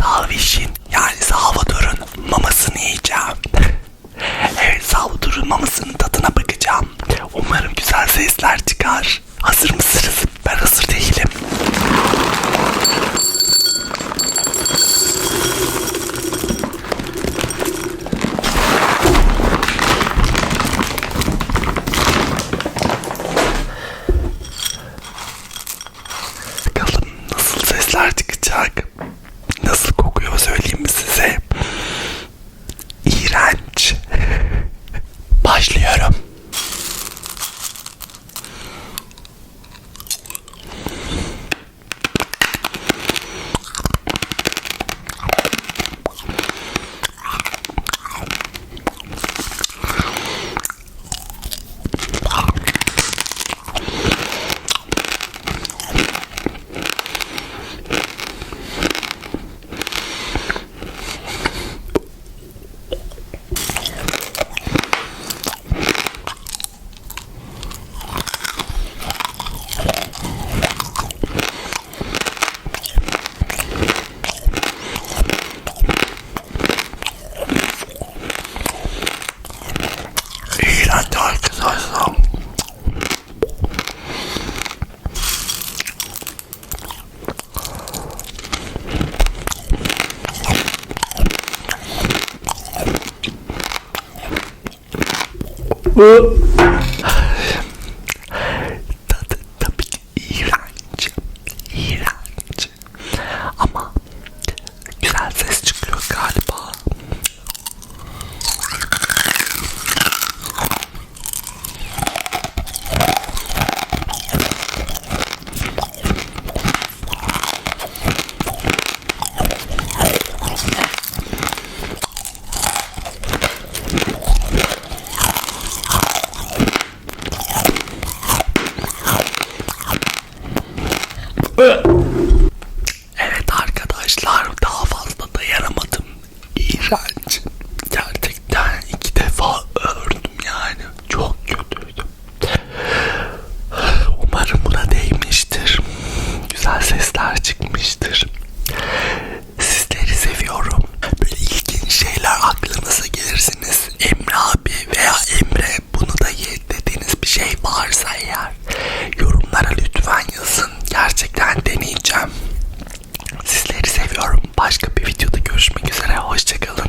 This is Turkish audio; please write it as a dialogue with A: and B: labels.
A: Salviş'in yani Salvador'un mamasını yiyeceğim. evet Salvador'un mamasının tadına bakacağım. Umarım güzel sesler çıkar. Hazır mısınız? Ben hazır değilim. Bakalım nasıl sesler çıkacak. Tadı tabii ki iğrenç. İğrenç. Ama güzel ses Evet söyleyeceğim. Sizleri seviyorum. Başka bir videoda görüşmek üzere. Hoşçakalın.